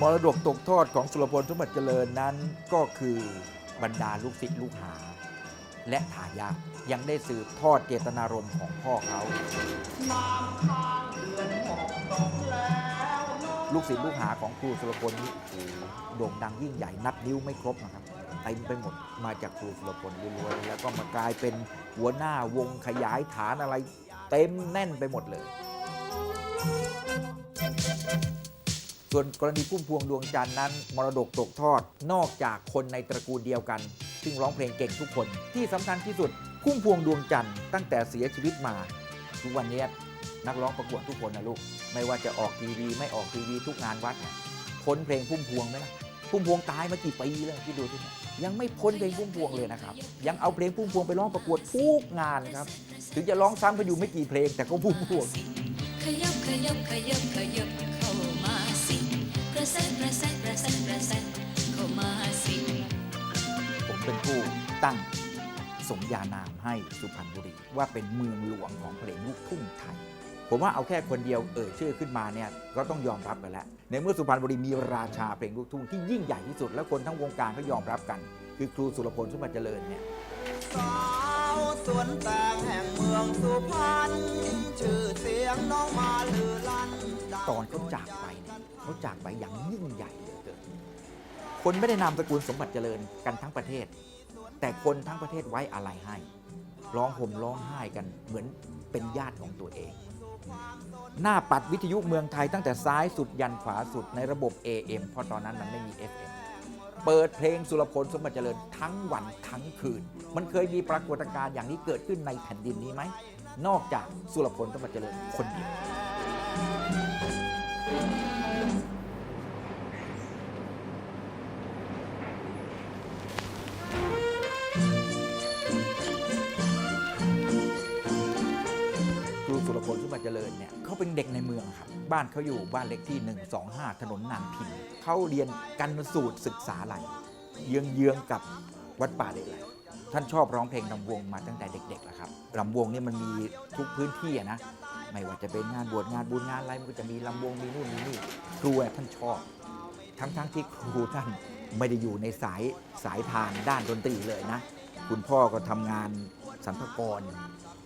มรดกตกทอดของสุรพลสมบัติเจริญนั้นก็คือบรรดาลูกศิษย์ลูกหา และทายาทยังได้สืบทอดเจตนารมณ์ของพ่อเขา ลูกศิษย์ลูกหาของครูสุรพลนี่โด่งดังยิ่งใหญ่นับนิ้วไม่ครบนะครับเต็มไปหมดมาจากครูสุรพลล้วนๆแล้วก็มากลายเป็นหัวหน้าวงขยายฐานอะไร เต็มแน่นไปหมดเลย ส่วนกรณีพุ่มพวงดวงจันทร์นั้น มรดกตกทอด นอกจากคนในตระกูลเดียวกัน ซึ่งร้องเพลงเก่งทุกคน ที่สำคัญที่สุดพุ่มพวงดวงจันทร์ตั้งแต่เสียชีวิตมา ทุกวันนี้นักร้องประกวดทุกคนนะลูก ไม่ว่าจะออกทีวี ไม่ออกทีวีทุกงานวัดเนี่ยพ้นเพลงพุ่มพวงไหมล่ะพุ่มพวงตายมากี่ปีแล้วที่ดูที่เนี่ยยังไม่พ้นเพลงพุ่มพวงเลยนะครับ ยังเอาเพลงพุ่มพวงไปร้องประกวดทุกงานครับ ถึงจะร้องซ้ำกันอยู่ไม่กี่เพลงแต่ก็พุ่มพวงขยับขยับขยับขยับ กระแสกระแสกระแสกระแสเข้ามาสิผมเป็นผู้ตั้งสมญานามให้สุพรรณบุรี ว่าเป็นเมืองหลวงของเพลงลูกทุ่งไทย ผมว่าเอาแค่คนเดียวเอ่ยชื่อขึ้นมาเนี่ยก็ต้องยอมรับกันแล้ว ในเมื่อสุพรรณบุรีมีราชาเพลงลูกทุ่งที่ยิ่งใหญ่ที่สุด และคนทั้งวงการก็ยอมรับกัน คือครูสุรพลสุมาเจริญเนี่ยสาวสวนแตงแห่งเมืองสุพรรณชื่อเสียงน้องมาลือลั่นดังตอนเขาจากไป เขาจากไปอย่างยิ่งใหญ่เหลือเกินคนไม่ได้นามตระกูลสมบัติเจริญกันทั้งประเทศ แต่คนทั้งประเทศไว้อะไรให้ ร้องห่มร้องไห้กันเหมือนเป็นญาติของตัวเอง หน้าปัดวิทยุเมืองไทยตั้งแต่ซ้ายสุดยันขวาสุดในระบบ AM เพราะตอนนั้นมันไม่มี FM เปิดเพลงสุรพลสมบัติเจริญทั้งวันทั้งคืน มันเคยมีปรากฏการณ์อย่างนี้เกิดขึ้นในแผ่นดินนี้ไหม นอกจากสุรพลสมบัติเจริญคนเดียว จริญเนี่ยเขาเป็นเด็กในเมืองครับ บ้านเขาอยู่บ้านเล็กที่ 125 ถนนนางพิมพ์เขาเรียนกันสูตรศึกษาไหลเยื้องเยื้องกับวัดป่าเหล็กไหลท่านชอบร้องเพลงรำวงมาตั้งแต่เด็กๆแล้วครับรำวงเนี่ยมันมีทุกพื้นที่นะไม่ว่าจะเป็นงานบวชงานบุญงานอะไรมันก็จะมีลำวงมีนู่นมีนี่ครูท่านชอบ ทั้งๆที่ครูท่านไม่ได้อยู่ในสายสายทางด้านดนตรีเลยนะ คุณพ่อก็ทำงานสรรพากร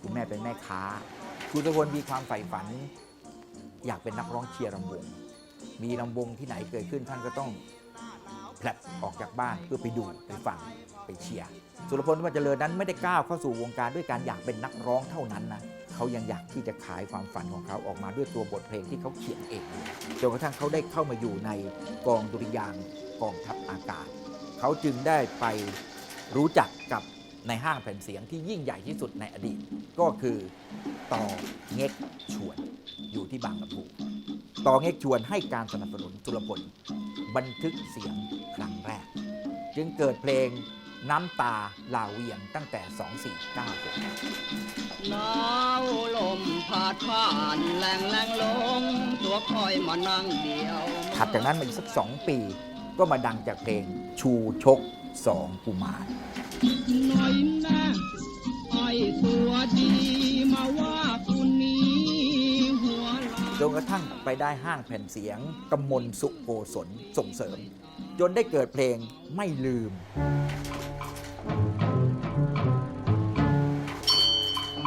คุณแม่เป็นแม่ค้า คุณตะพลมีความใฝ่ฝัน อยากเป็นนักร้องเชียร์รำวง มีรำวงที่ไหนเกิดขึ้นท่านก็ต้องแผลบออกจากบ้านเพื่อไปดูไปฟังไปเชียร์สุรพลว่าเจริญนั้นไม่ได้ก้าวเข้าสู่วงการด้วยการอยากเป็นนักร้องเท่านั้นนะเขายังอยากที่จะขายความฝันของเขาออกมาด้วยตัวบทเพลงที่เขาเขียนเองจนกระทั่งเขาได้เข้ามาอยู่ในกองดุริยางกองทัพอากาศ เขาจึงได้ไปรู้จักกับในห้างแผ่นเสียงที่ยิ่งใหญ่ที่สุดในอดีต ก็คือ ต่อเง็กชวนอยู่ที่บางลำพูต่อเง็กชวนให้การสนับสนุนสุรพลบันทึกเสียงครั้งแรก จึงเกิดเพลงน้ำตาลาเวียงตั้งแต่ 2496หนาวลมพาดผ่านแหลงแหลงลง ตัวคอยมานั่งเดียวถัดจากนั้นมาอีกสักสองปี ก็มาดังจากเพลงชูชกสองกุมารหน่อยแน่ไอ้ตัวดีมาว่าคุณนี้หัวลา จนกระทั่งไปได้ห้างแผ่นเสียงกำมลสุโกศลส่งเสริม จนได้เกิดเพลงไม่ลืม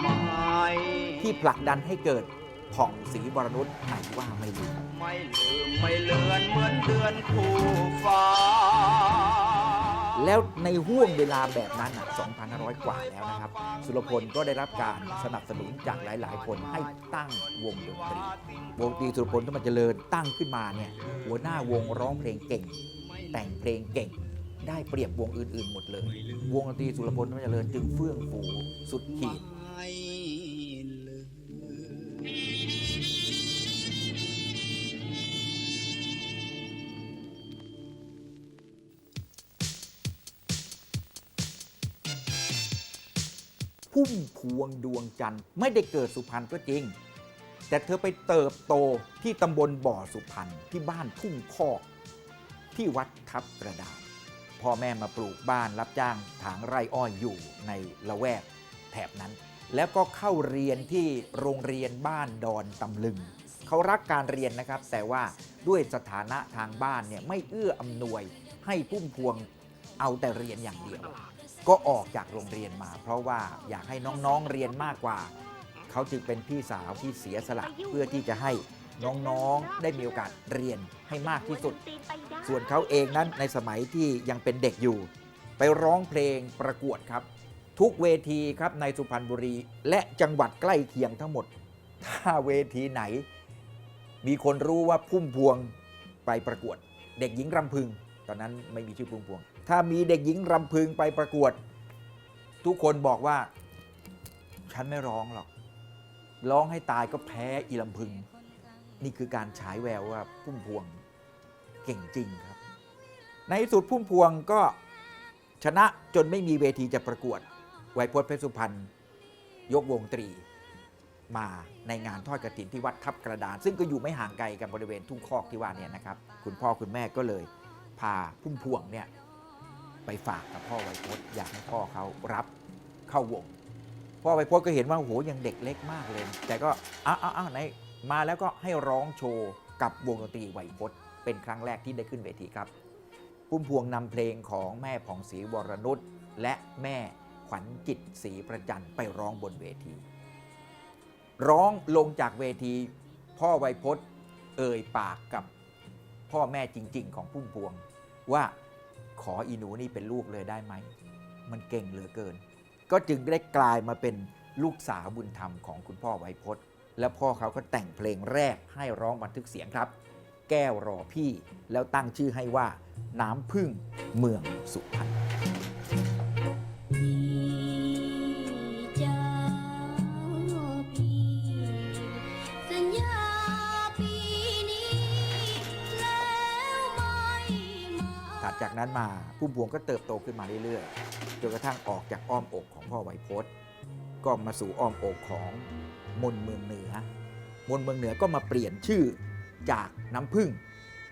ไม่ที่ผลักดันให้เกิดผ่องศรีวรนุชไหนว่าไม่ลืม ไม่ลืมไม่เลือนเหมือนเดือนคู่ฟ้า แล้วในห่วงเวลาแบบนั้นอะ2,500 กว่าแล้วนะครับ สุรพลก็ได้รับการสนับสนุนจากหลาย ๆ คนให้ตั้งวงดนตรี วงดนตรีสุรพลที่มันเจริญตั้งขึ้นมาเนี่ยหัวหน้าวงร้องเพลงเก่ง แต่งเพลงเก่ง ได้เปรียบวงอื่น ๆ หมดเลย วงดนตรีสุรพลที่มันเจริญจึงเฟื่องฟูสุดขีด พุ่มพวงดวงจันทร์ไม่ได้เกิดสุพรรณก็จริง แต่เธอไปเติบโตที่ตำบลบ่อสุพรรณที่บ้านทุ่งคอก ที่วัดทับกระดาษพ่อแม่มาปลูกบ้านรับจ้างถางไร่อ้อยอยู่ในละแวกแถบนั้น แล้วก็เข้าเรียนที่โรงเรียนบ้านดอนตำลึง เขารักการเรียนนะครับ แต่ว่าด้วยสถานะทางบ้านเนี่ยไม่เอื้ออำนวยให้พุ่มพวงเอาแต่เรียนอย่างเดียว ก็ออกจากโรงเรียนมา เพราะว่าอยากให้น้องๆเรียนมากกว่า เขาจึงเป็นพี่สาวที่เสียสละเพื่อที่จะให้น้องๆได้มีโอกาสเรียนให้มากที่สุด ส่วนเขาเองนั้นในสมัยที่ยังเป็นเด็กอยู่ ไปร้องเพลงประกวดครับ ทุกเวทีครับในสุพรรณบุรี และจังหวัดใกล้เคียงทั้งหมด ถ้าเวทีไหน มีคนรู้ว่าพุ่มพวงไปประกวด เด็กหญิงรำพึง ตอนนั้นไม่มีชื่อพุ่มพวง ถ้ามีเด็กหญิงรำพึงไปประกวด ทุกคนบอกว่า ฉันไม่ร้องหรอก ร้องให้ตายก็แพ้อีลำพึง นี่คือการฉายแววว่าพุ่มพวงเก่งจริงครับ ในที่สุดพุ่มพวงก็ชนะจนไม่มีเวทีจะประกวด ไวยพจน์เพชรสุพรรณยกวงตรีมาในงานทอดกระถินที่วัดทับกระดาน ซึ่งก็อยู่ไม่ห่างไกลกับบริเวณทุ่งคอกที่ว่าเนี่ยนะครับ คุณพ่อคุณแม่ก็เลย พาพุ่มพวงเนี่ย ไปฝากกับพ่อไวยพจน์อยากให้พ่อเขารับเข้าวง พ่อไวยพจน์ก็เห็นว่าโอ้โหยังเด็กเล็กมากเลย แต่ก็อ้าวอ้าวไหนมาแล้วก็ให้ร้องโชว์กับวงดนตรีไวยพจน์เป็นครั้งแรกที่ได้ขึ้นเวทีครับพุ่มพวงนำเพลงของแม่ผ่องศรีวรนุชและแม่ขวัญจิตศรีประจันไปร้องบนเวที ร้องลงจากเวที พ่อไวยพจน์เอ่ยปากกับพ่อแม่จริง ๆ ของพุ่มพวงว่า ขออีหนูนี่เป็นลูกเลยได้ไหม มันเก่งเหลือเกิน ก็จึงได้กลายมาเป็นลูกสาวบุญธรรมของคุณพ่อไวยพจน์ และพ่อเขาก็แต่งเพลงแรกให้ร้องบันทึกเสียงครับ แก้วรอพี่แล้วตั้งชื่อให้ว่า น้ำพึ่งเมืองสุพรรณ จากนั้นมาพุ่มพวงก็เติบโตขึ้นมาเรื่อยๆจนกระทั่งออกจากอ้อมอกของพ่อไวยพจน์ ก็มาสู่อ้อมอกของมนเมืองเหนือ มนเมืองเหนือก็มาเปลี่ยนชื่อจากน้ำพึ่ง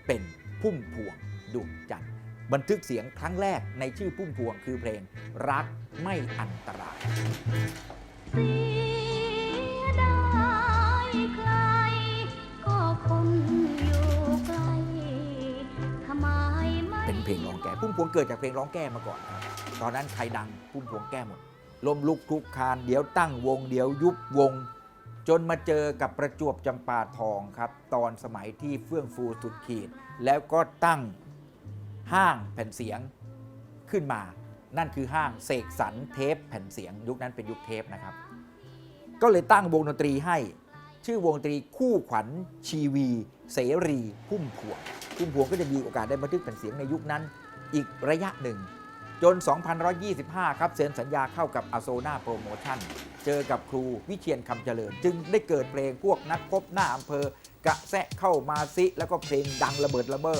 เป็นพุ่มพวงดวงจันทร์บันทึกเสียงครั้งแรกในชื่อพุ่มพวงคือเพลงรักไม่อันตรายเสีย เป็นเพลงร้องแก้พุ่มพวงเกิดจากเพลงร้องแก้มาก่อนครับตอนนั้นใครดังพุ่มพวงแก้หมดลมลุกคลุกคลานเดี๋ยวตั้งวง เดี๋ยวยุบวง จนมาเจอกับประจวบจำปาทองครับ ตอนสมัยที่เฟื่องฟูสุดขีด แล้วก็ตั้งห้างแผ่นเสียงขึ้นมา นั่นคือห้างเสกสรรเทปแผ่นเสียง ยุคนั้นเป็นยุคเทปนะครับ ก็เลยตั้งวงดนตรีให้ ชื่อวงดนตรีคู่ขวัญชีวี เสรีพุ่มพวง พุ่มพวงก็จะมีโอกาสได้บันทึกแผ่นเสียงในยุคนั้น อีกระยะหนึ่ง จน 2125 ครับเซ็นสัญญาเข้ากับอโซนาโปรโมชั่น เจอกับครูวิเชียนคำเจริญ จึงได้เกิดเพลงพวกนักพบหน้าอำเภอกระแซะเข้ามาซิ แล้วก็เพลงดังระเบิดระเบ้อ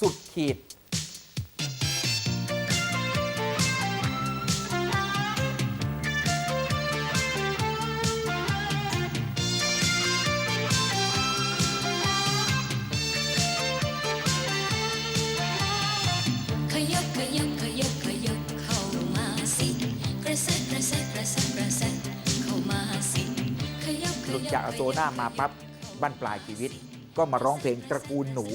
สุดขีด ระแซะกระแซะกระแซะกระแซะเข้ามาสิขยับขหลุดยับจากอโซนามาปั๊บบั้นปลายชีวิต ก็มาร้องเพลงตระกูลหนู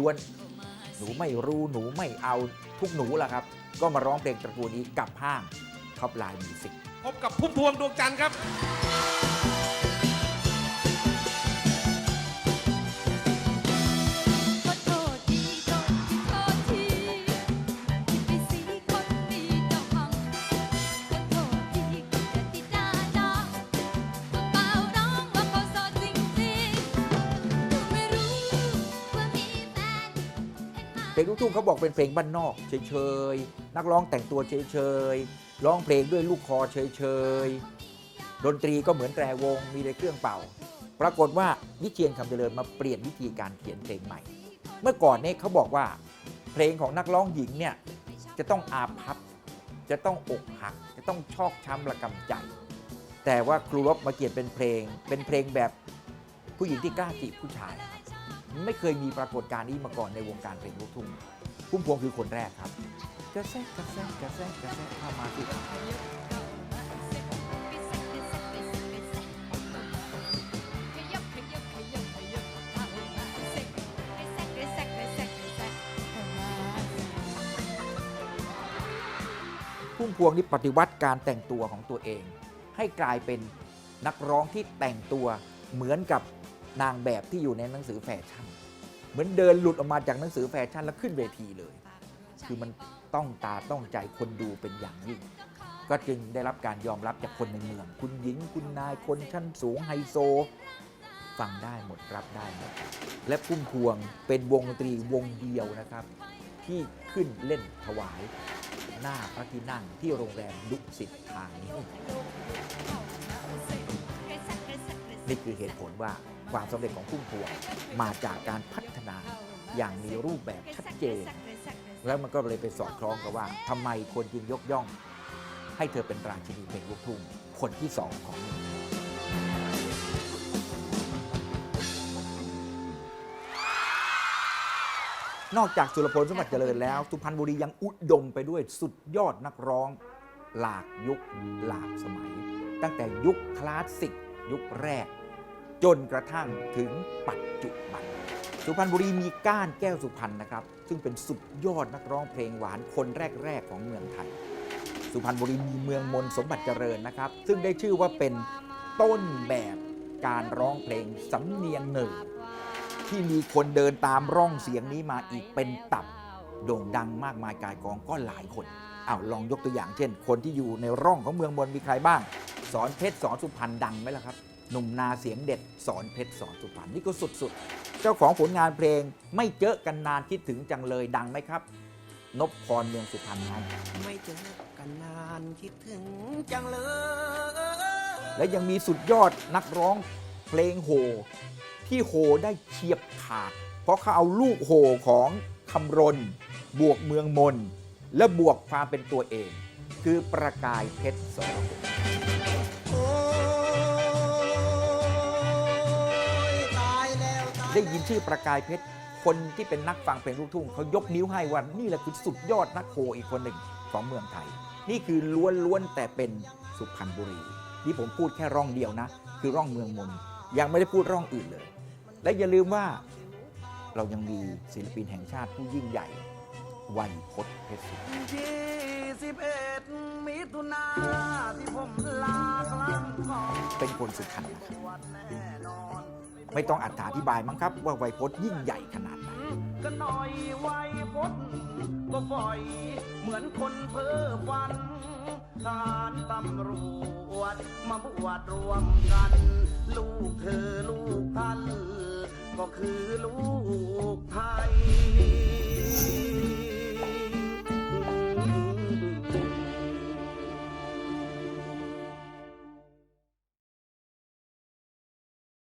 ล้วนๆหนูไม่รู้หนูไม่เอาทุกหนูล่ะครับ ก็มาร้องเพลงตระกูลนี้กับห้างท็อปไลน์มิวสิกพบกับพุ่มพวงดวงจันทร์ครับ เพลงลูกทุ่งเขาบอกเป็นเพลงบ้านนอกเฉยๆนักร้องแต่งตัวเฉยๆร้องเพลงด้วยลูกคอเฉยๆดนตรีก็เหมือนแตรวงมีแต่เครื่องเป่า ปรากฏว่าวิเชียนคำเจริญมาเปลี่ยนวิธีการเขียนเพลงใหม่ เมื่อก่อนเนี่ยเขาบอกว่า เพลงของนักร้องหญิงเนี่ยจะต้องอาพับจะต้องอกหัก จะต้องชอกช้ำระกำใจ แต่ว่าครูรบมาเขียนเป็นเพลง เป็นเพลงแบบผู้หญิงที่กล้าจีบผู้ชายครับ ไม่เคยมีปรากฏการณ์นี้มาก่อนในวงการเพลงลูกทุ่งพุ่มพวงคือคนแรกครับกระแซกกระแซกกระแซกกระแซกข้ามาที่พุ่มพวงนี่ปฏิวัติการแต่งตัวของตัวเอง ให้กลายเป็นนักร้องที่แต่งตัวเหมือนกับ นางแบบที่อยู่ในหนังสือแฟชั่น เหมือนเดินหลุดออกมาจากหนังสือแฟชั่นแล้วขึ้นเวทีเลย คือมันต้องตาต้องใจคนดูเป็นอย่างยิ่ง ก็จึงได้รับการยอมรับจากคนในเมือง คุณหญิงคุณนายคนชั้นสูงไฮโซ ฟังได้หมดรับได้หมดและพุ่มพวงเป็นวงดนตรีวงเดียวนะครับ ที่ขึ้นเล่นถวายหน้าพระที่นั่งที่โรงแรมดุสิตธานี นี่คือเหตุผลว่าความสำเร็จของพุ่มพวงมาจากการพัฒนาอย่างมีรูปแบบชัดเจน แล้วมันก็เลยไปสอดคล้องกับว่าทำไมคนจึงยกย่อง ให้เธอเป็นราชินีเพลงลูกทุ่งคนที่สองของเมืองนอกจากสุรพลสมบัติเจริญแล้ว สุพรรณบุรียังอุดมไปด้วยสุดยอดนักร้อง หลากยุคหลากสมัย ตั้งแต่ยุคคลาสสิก ยุคแรก จนกระทั่งถึงปัจจุบัน สุพรรณบุรีมีก้านแก้วสุพรรณนะครับ ซึ่งเป็นสุดยอดนักร้องเพลงหวานคนแรก ๆ ของเมืองไทย สุพรรณบุรีมีเมืองมนสมบัติเจริญนะครับ ซึ่งได้ชื่อว่าเป็นต้นแบบการร้องเพลงสำเนียงหนึ่ง ที่มีคนเดินตามร่องเสียงนี้มาอีกเป็นตับโด่งดังมากมายกายกองก็หลายคนอ้าวลองยกตัวอย่างเช่น คนที่อยู่ในร่องของเมืองมนมีใครบ้าง สอนเพชรสอนสุพรรณดังไหมล่ะครับหนุ่มนาเสียงเด็ดสอนเพชรสอนสุพรรณนี่ก็สุดๆ เจ้าของผลงานเพลงไม่เจอกันนานคิดถึงจังเลยดังไหมครับนพพรเมืองสุพรรณครับไม่เจอกันนานคิดถึงจังเลย และยังมีสุดยอดนักร้องเพลงโห ที่โหได้เฉียบขาด เพราะเขาเอาลูกโหของคำรณบวกเมืองมน และบวกความเป็นตัวเอง คือประกายเพชรสรพงษ์ ได้ยินชื่อประกายเพชร คนที่เป็นนักฟังเพลงลูกทุ่งเขายกนิ้วให้ว่านี่แหละคือสุดยอดนักโหอีกคนหนึ่งของเมืองไทย นี่คือล้วนๆแต่เป็นสุพรรณบุรี ที่ผมพูดแค่ร่องเดียวนะ คือร่องเมืองมนยังไม่ได้พูดร่องอื่นเลย และอย่าลืมว่าเรายังมีศิลปินแห่งชาติผู้ยิ่งใหญ่ไวยพจน์เพชรสุพรรณที่สิบเอ็ดมิถุนาที่ผมลากลำก่อนเป็นคนสุพรรณนะครับวันแน่นอน ไม่ต้องอธิบายมั้งครับ ว่าไวยพจน์ยิ่งใหญ่ขนาดไหนก็น่อยไวยพจน์ก็ปล่อยเหมือนคนเพ้อฝันทานตำรวจมาบวชรวมกัน ลูกเธอลูกท่านก็คือลูกไทย